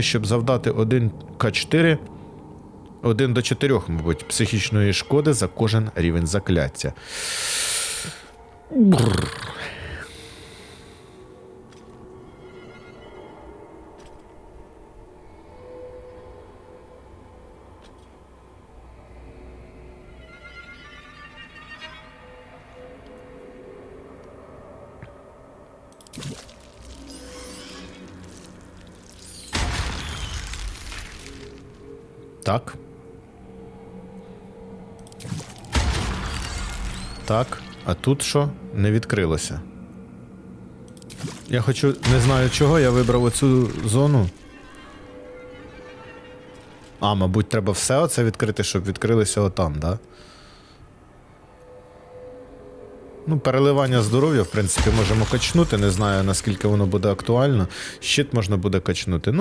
щоб завдати 1К4, 1 до 4, мабуть, психічної шкоди за кожен рівень закляття. Бррр. Так. Так. А тут що? Не відкрилося. Я хочу, не знаю чого, я вибрав оцю зону. А, мабуть, треба все оце відкрити, щоб відкрилося отам, да? Ну, переливання здоров'я, в принципі, можемо качнути. Не знаю, наскільки воно буде актуально. Щит можна буде качнути. Ну,